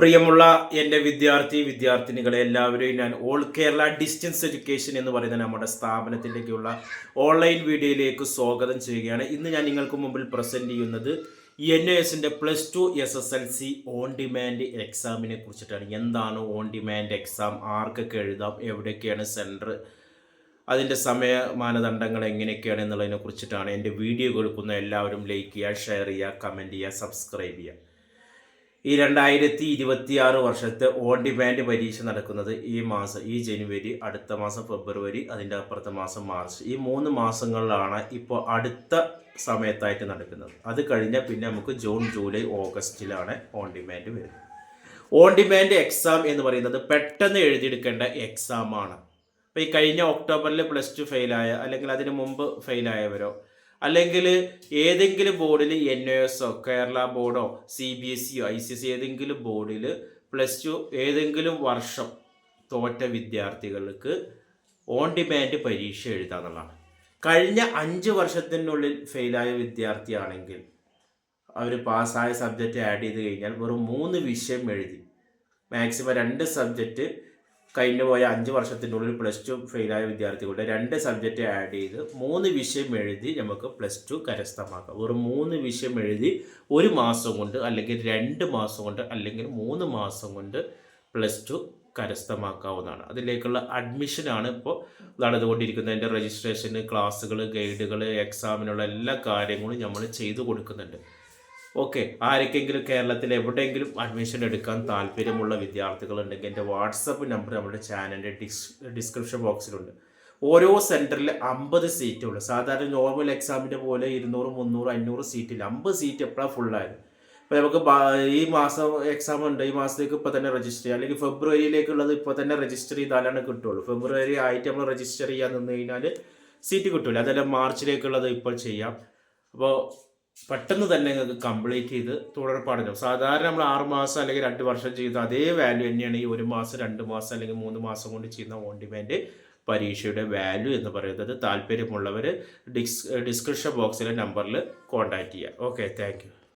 പ്രിയമുള്ള എന്റെ വിദ്യാർത്ഥി വിദ്യാർത്ഥിനികളെ എല്ലാവരെയും ഞാൻ ഓൾ കേരള ഡിസ്റ്റൻസ് എഡ്യൂക്കേഷൻ എന്ന് പറയുന്ന നമ്മുടെ സ്ഥാപനത്തിലേക്കുള്ള ഓൺലൈൻ വീഡിയോയിലേക്ക് സ്വാഗതം ചെയ്യുകയാണ്. ഇന്ന് ഞാൻ നിങ്ങൾക്ക് മുമ്പിൽ പ്രസന്റ് ചെയ്യുന്നത് എൻ എസിന്റെ plus two S S L C on demand എക്സാമിനെ കുറിച്ചിട്ടാണ്. എന്താണ് ഓൺ ഡിമാൻഡ് എക്സാം ആർക്കൊക്കെ എഴുതാം? എവിടെയൊക്കെയാണ് സെന്റർ അതിന്റെ സമയ മാനദണ്ഡങ്ങൾ എങ്ങനെയൊക്കെയാണ് എന്നുള്ളതിനെ കുറിച്ചിട്ടാണ് എന്റെ വീഡിയോ കൊടുക്കുന്ന എല്ലാവരും ലൈക്ക് ചെയ്യുക ഷെയർ ചെയ്യുക കമന്റ് ചെയ്യുക സബ്സ്ക്രൈബ് ചെയ്യുക. ഈ രണ്ടായിരത്തി ഇരുപത്തി ആറ് വർഷത്തെ ഓൺ ഡിമാൻഡ് പരീക്ഷ നടക്കുന്നത് ഈ മാസം ഈ ജനുവരി അടുത്ത മാസം ഫെബ്രുവരി അതിന്റെ അപ്പുറത്തെ മാസം മാർച്ച്. ഈ മൂന്ന് മാസങ്ങളിലാണ് ഇപ്പോൾ അടുത്ത സമയത്തായിട്ട് നടക്കുന്നത്. അത് കഴിഞ്ഞാൽ പിന്നെ നമുക്ക് ജൂൺ ജൂലൈ ഓഗസ്റ്റിലാണ് ഓൺ ഡിമാൻഡ് വരുന്നത്. ഓൺ ഡിമാൻഡ് എക്സാം എന്ന് പറയുന്നത് പെട്ടെന്ന് എഴുതിയെടുക്കേണ്ട എക്സാമാണ് അപ്പോൾ ഈ കഴിഞ്ഞ ഒക്ടോബറിൽ പ്ലസ് ടു ഫെയിലായ അല്ലെങ്കിൽ അതിന് മുമ്പ് ഫെയിലായവരോ അല്ലെങ്കിൽ ഏതെങ്കിലും ബോർഡിൽ എൻ എസോ കേരള ബോർഡോ സി ബി എസ് സിയോ ഐ സി എസ് ഏതെങ്കിലും ബോർഡിൽ പ്ലസ് ടു ഏതെങ്കിലും വർഷം തോറ്റ വിദ്യാർത്ഥികൾക്ക് ഓൺ ഡിമാൻഡ് പരീക്ഷ എഴുതാന്നുള്ളതാണ് കഴിഞ്ഞ അഞ്ച് വർഷത്തിനുള്ളിൽ ഫെയിലായ വിദ്യാർത്ഥിയാണെങ്കിൽ അവർ പാസ്സായ സബ്ജക്റ്റ് ആഡ് ചെയ്ത് കഴിഞ്ഞാൽ വെറും മൂന്ന് വിഷയം എഴുതി. മാക്സിമം രണ്ട് സബ്ജക്റ്റ് കഴിഞ്ഞു പോയ അഞ്ച് വർഷത്തിനുള്ളിൽ പ്ലസ് ടു ഫെയിലായ വിദ്യാർത്ഥികളുടെ രണ്ട് സബ്ജക്റ്റ് ആഡ് ചെയ്ത് മൂന്ന് വിഷയം എഴുതി നമുക്ക് പ്ലസ് ടു കരസ്ഥമാക്കാം. ഒരു മൂന്ന് വിഷയം എഴുതി ഒരു മാസം കൊണ്ട് അല്ലെങ്കിൽ രണ്ട് മാസം കൊണ്ട് അല്ലെങ്കിൽ മൂന്ന് മാസം കൊണ്ട് പ്ലസ് ടു കരസ്ഥമാക്കാവുന്നതാണ്. അതിലേക്കുള്ള അഡ്മിഷനാണ് ഇപ്പോൾ നടന്നുകൊണ്ടിരിക്കുന്നത് അതിന്റെ രജിസ്ട്രേഷന് ക്ലാസ്സുകൾ ഗൈഡുകൾ എക്സാമിനുള്ള എല്ലാ കാര്യങ്ങളും നമ്മൾ ചെയ്തു കൊടുക്കുന്നുണ്ട്. ഓക്കെ ആർക്കെങ്കിലും കേരളത്തിൽ എവിടെയെങ്കിലും അഡ്മിഷൻ എടുക്കാൻ താല്പര്യമുള്ള വിദ്യാർത്ഥികളുണ്ടെങ്കിൽ എന്റെ വാട്സപ്പ് നമ്പർ നമ്മുടെ ചാനലിന്റെ ഡിസ് ഡിസ്ക്രിപ്ഷൻ ബോക്സിലുണ്ട് ഓരോ സെന്ററിൽ അമ്പത് സീറ്റുള്ളൂ സാധാരണ നോർമൽ എക്സാമിന്റെ പോലെ ഇരുന്നൂറ് മുന്നൂറ് അഞ്ഞൂറ് സീറ്റില്ല അമ്പത് സീറ്റ് എപ്പോഴാണ് ഫുള്ളായത് ഇപ്പോൾ നമുക്ക് ഈ മാസം എക്സാം ഉണ്ട്. ഈ മാസത്തേക്ക് ഇപ്പോൾ തന്നെ രജിസ്റ്റർ ചെയ്യാം. അല്ലെങ്കിൽ ഫെബ്രുവരിയിലേക്കുള്ളത് ഇപ്പോൾ തന്നെ രജിസ്റ്റർ ചെയ്താലാണ് കിട്ടുള്ളൂ. ഫെബ്രുവരി ആയിട്ട് നമ്മൾ രജിസ്റ്റർ ചെയ്യാൻ നിന്ന് കഴിഞ്ഞാൽ സീറ്റ് കിട്ടില്ല അതല്ല മാർച്ചിലേക്കുള്ളത് ഇപ്പോൾ ചെയ്യാം. അപ്പോൾ പെട്ടെന്ന് തന്നെ നിങ്ങൾക്ക് കംപ്ലീറ്റ് ചെയ്ത് തുടർപ്പാടില്ല സാധാരണ നമ്മൾ ആറ് മാസം അല്ലെങ്കിൽ രണ്ട് വർഷം ചെയ്ത അതേ വാല്യൂ തന്നെയാണ് ഈ ഒരു മാസം രണ്ട് മാസം അല്ലെങ്കിൽ മൂന്ന് മാസം കൊണ്ട് ചെയ്യുന്ന ഓൺ ഡിമാൻഡ് പരീക്ഷയുടെ വാല്യൂ എന്ന് പറയുന്നത് താല്പര്യമുള്ളവർ ഡിസ് ഡിസ്ക്രിപ്ഷൻ ബോക്സിലെ നമ്പറിൽ കോൺടാക്റ്റ് ചെയ്യുക ഓക്കെ താങ്ക്